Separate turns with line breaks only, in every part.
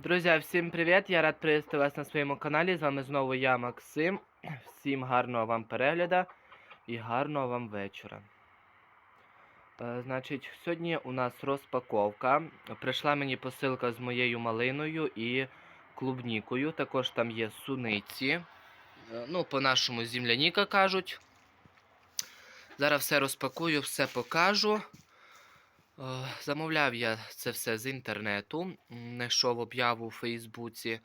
Друзі, всім привіт! Я рад привітати вас на своєму каналі. З вами знову я, Максим. Всім гарного вам перегляду і гарного вам вечора. Е, значить, сьогодні у нас розпаковка. Прийшла мені посилка з моєю малиною і клубнікою. Також там є суниці. Е, ну, по-нашому земляніка кажуть. Зараз все розпакую, все покажу. Е, Замовляв я це все з інтернету, знайшов об'яву у Фейсбуці.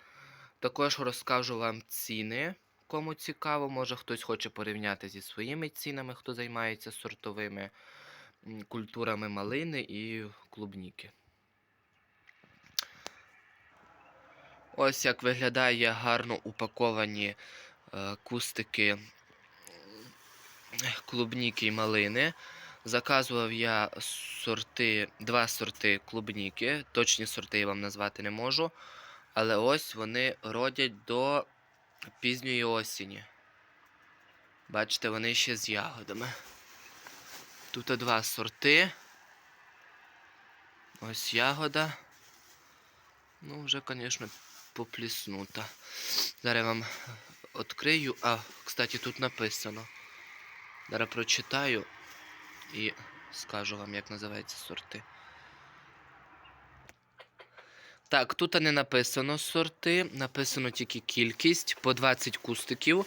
Також розкажу вам ціни, кому цікаво, може хтось хоче порівняти зі своїми цінами, хто займається сортовими культурами малини і клубніки. Ось як виглядає гарно упаковані е, кустики клубніки і малини. Заказував я сорти, два сорти клубніки. Точні сорти я вам назвати не можу. Але ось вони родять до пізньої осені. Бачите, вони ще з ягодами. Тут два сорти. Ось ягода. Ну, вже, звісно, попліснута. Зараз я вам відкрию. А, кстати, тут написано. Зараз прочитаю і скажу вам, як називаються сорти. Так, тут не написано сорти, написано тільки кількість по 20 кустиків.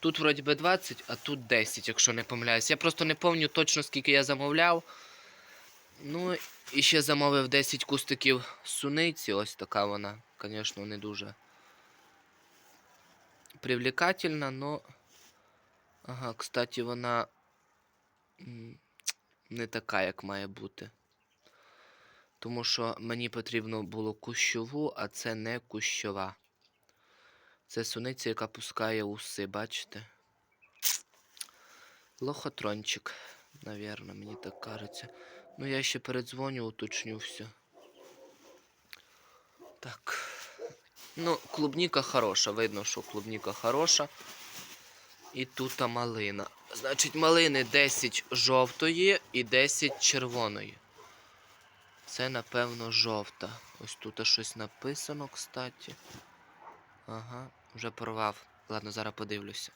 Тут вроді би 20, а тут 10, якщо не помиляюсь. Я просто не пам'ятаю точно, скільки я замовляв. Ну, і ще замовив 10 кустиків суниці. Ось така вона, звісно, не дуже привлекательна, но. Ага, кстати, вона не така, як має бути. Тому що мені потрібно було кущову, а це не кущова. Це суниця, яка пускає уси, бачите? Лохотрончик, навірно, мені так кажеться. Ну, я ще передзвоню, уточню все. Так. Ну, клубніка хороша, видно, що клубніка хороша. І тут малина. Значить, малини 10 жовтої і 10 червоної. Це, напевно, жовта. Ось тут щось написано, кстати. Ага, вже порвав. Ладно, зараз подивлюся.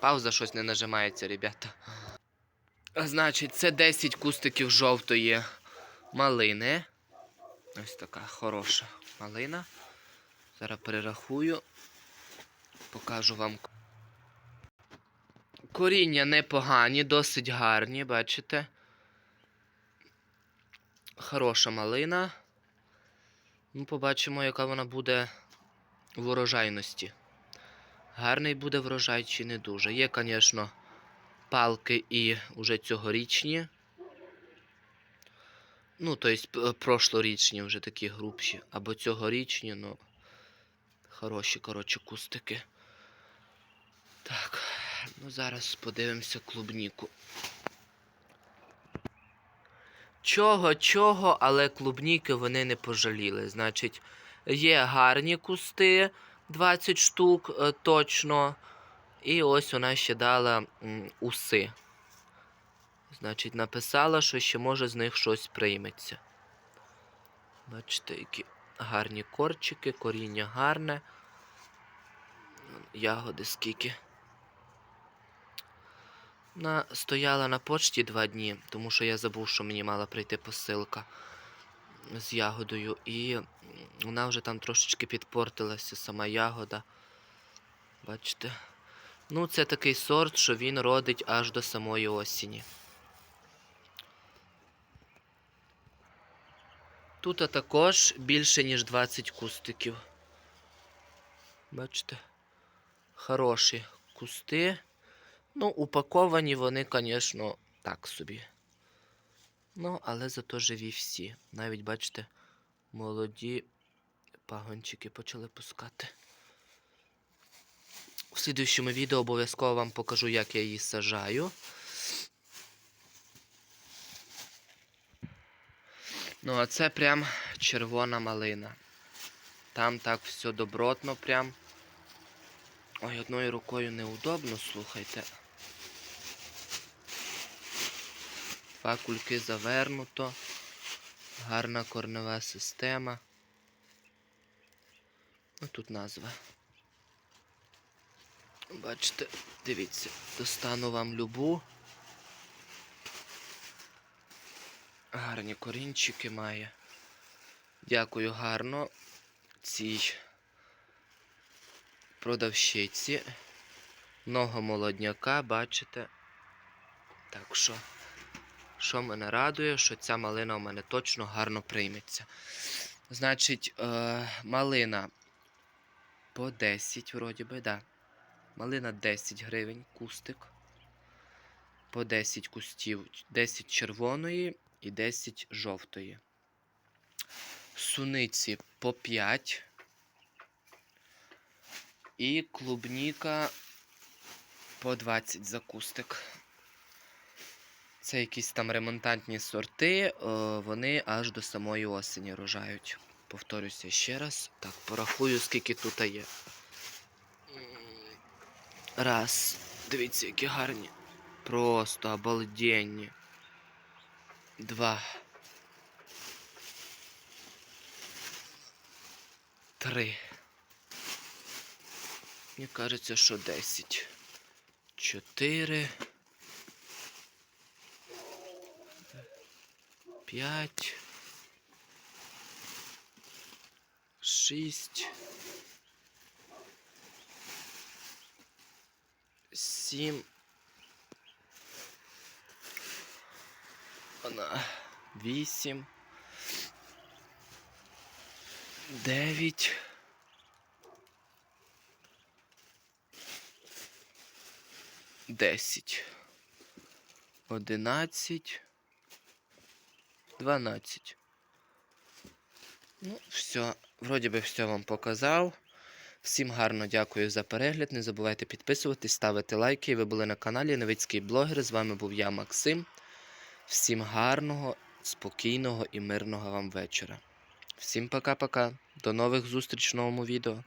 Пауза щось не нажимається, ребята. Значить, це 10 кустиків жовтої малини. Ось така хороша малина. Зараз перерахую. Покажу вам. Коріння непогані, досить гарні, бачите? Хороша малина. Ну, побачимо, яка вона буде в урожайності. Гарний буде врожай чи не дуже. Є, звісно, палки і вже цьогорічні. Ну, тобто, прошлорічні вже такі грубші. Або цьогорічні, ну. Хороші, коротше, кустики. Так, ну зараз подивимося клубніку. Чого, чого, але клубніки вони не пожаліли. Значить, є гарні кусти, 20 штук е, точно. І ось вона ще дала уси. Значить, написала, що ще може з них щось прийметься. Бачите, які гарні корчики, коріння гарне. Ягоди скільки. Вона стояла на почті два дні, тому що я забув, що мені мала прийти посилка з ягодою. І вона вже там трошечки підпортилася, сама ягода. Бачите? Ну, це такий сорт, що він родить аж до самої осені. Тут також більше, ніж 20 кустиків. Бачите? Хороші кусти. Ну, упаковані вони, звісно, так собі. Ну, але зато живі всі. Навіть, бачите, молоді пагончики почали пускати. В слідуючому відео обов'язково вам покажу, як я її сажаю. Ну, а це прям червона малина. Там так все добротно прям. Ой, одною рукою неудобно, слухайте. Два кульки завернуто. Гарна корнева система. Ну, тут назва. Бачите, дивіться, достану вам любу. Гарні корінчики має. Дякую гарно цій продавщиці. Много молодняка, бачите. Так що, що мене радує, що ця малина у мене точно гарно прийметься. Значить, е, малина по 10, вроді би, да. Малина 10 гривень, кустик. По 10 кустів, 10 червоної і 10 жовтої. Суниці по 5. І клубніка по 20 за кустик. Це якісь там ремонтантні сорти, е, вони аж до самої осені рожають. Повторюся ще раз. Так, порахую, скільки тут є. Раз. Дивіться, які гарні. Просто обалденні. Два. Три. Мені кажеться, що десять. Чотири. П'ять. Шість. Сім. Вона. Вісім. Дев'ять. Десять. Одинадцять. Дванадцять. Ну, все. Вроді би все вам показав. Всім гарно дякую за перегляд. Не забувайте підписуватись, ставити лайки. Ви були на каналі Новицький блогер. З вами був я, Максим. Всім гарного, спокійного і мирного вам вечора. Всім пока-пока. До нових зустріч в новому відео.